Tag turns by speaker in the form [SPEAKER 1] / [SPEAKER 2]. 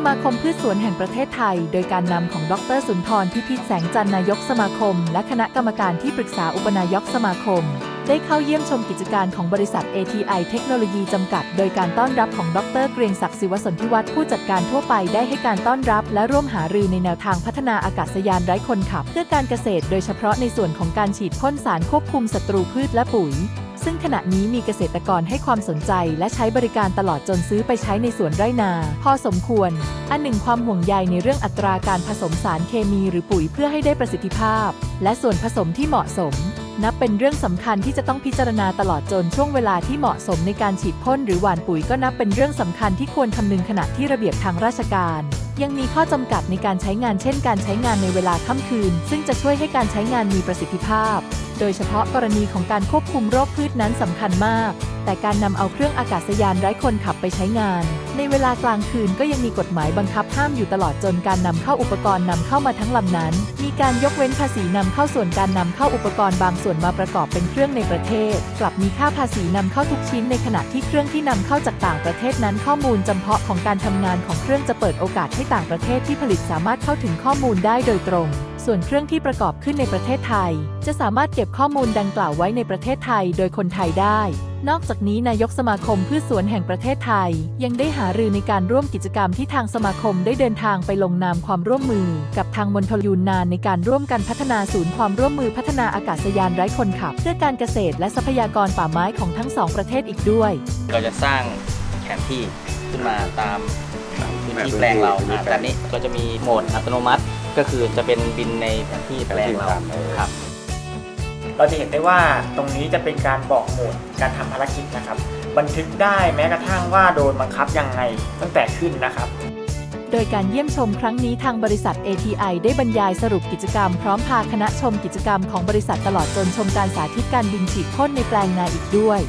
[SPEAKER 1] สมาคมพืชสวนแห่งประเทศไทย โดยการนำของดรสุนทรพิพิธแสงจันนายกสมาคม และคณะกรรมการที่ปรึกษาอุปนายกสมาคม ได้เข้าเยี่ยมชมกิจการของบริษัท ATI เทคโนโลยีจำกัด โดยการต้อนรับของดรเกรียงศักดิ์ศิวสนธิวัฒน์ผู้จัดการทั่วไปได้ให้การต้อนรับ และร่วมหารือในแนวทางพัฒนาอากาศยานไร้คนขับ เพื่อการเกษตร โดยเฉพาะในส่วนของการฉีดพ่นสารควบคุมศัตรูพืชและปุ๋ย ซึ่งขณะนี้มีเกษตรกรให้ความสนใจและใช้บริการตลอดจนซื้อไปใช้ในสวนไร่นา พอสมควร อันหนึ่งความห่วงใยในเรื่องอัตราการผสมสารเคมีหรือปุ๋ยเพื่อให้ได้ประสิทธิภาพ และส่วนผสมที่เหมาะสม นับเป็นเรื่องสำคัญที่จะต้องพิจารณาตลอดจนช่วงเวลาที่เหมาะสมในการฉีดพ่นหรือหว่านปุ๋ยก็นับเป็นเรื่องสำคัญที่ควรคำนึงขณะที่ระเบียบทางราชการยังมีข้อจำกัดในการใช้งานเช่น การใช้งานในเวลาค่ำคืน ซึ่งจะช่วยให้การใช้งานมีประสิทธิภาพ โดยเฉพาะกรณีของการควบคุมโรคพืชนั้นสำคัญมาก แต่การนำเอาเครื่องอากาศยานไร้คนขับไปใช้งาน ในเวลากลางคืนก็ยังมีกฎหมายบังคับห้ามอยู่ตลอดจนการนำเข้าอุปกรณ์นำเข้ามาทั้งลำนั้น มีการยกเว้นภาษีนำเข้าส่วนการนำเข้าอุปกรณ์บางส่วนมาประกอบเป็นเครื่องในประเทศ กลับมีค่าภาษีนำเข้าทุกชิ้นในขณะที่เครื่องที่นำเข้าจากต่างประเทศนั้นข้อมูลจำเพาะของการทำงานของเครื่องจะเปิดโอกาสให้ต่างประเทศที่ผลิตสามารถเข้าถึงข้อมูลได้โดยตรง ส่วนเครื่องที่ประกอบขึ้นในประเทศไทย จะสามารถเก็บข้อมูลดังกล่าวไว้ในประเทศไทยโดยคนไทยได้ นอกจากนี้นายกสมาคมพืชสวนแห่งประเทศไทย ยังได้หารือในการร่วมกิจกรรมที่ทางสมาคมได้เดินทางไปลงนามความร่วมมือ กับทางมณฑลยูนนานในการร่วมกันพัฒนาศูนย์ความร่วมมือพัฒนาอากาศยานไร้คนขับ เพื่อการเกษตรและทรัพยากรป่าไม้ของทั้งสองประเทศอีกด้วย
[SPEAKER 2] เราจะสร้างแผนที่ขึ้นมาตามพื้นที่แปลงเราอ่า
[SPEAKER 3] แปลง
[SPEAKER 2] แต่นี้ก็จะมีโหมดอัตโนมัติ ก็คือจะเป็นบินในแผนที่แปลงเรา
[SPEAKER 3] แผนที่ตามเออ
[SPEAKER 2] ครับ
[SPEAKER 4] เราจะเห็นได้ว่าตรงนี้จะเป็นการบอกโหมดการทำภารกิจนะครับ บันทึกได้แม้กระทั่งว่าโดนบังคับยังไงตั้งแต่ขึ้นนะครับ
[SPEAKER 1] โดยการเยี่ยมชมครั้งนี้ทางบริษัท ATI ได้บรรยายสรุปกิจกรรม พร้อมพาคณะชมกิจกรรมของบริษัทตลอดจนชมการสาธิตการบินฉีดพ่นในแปลงนาอีกด้วย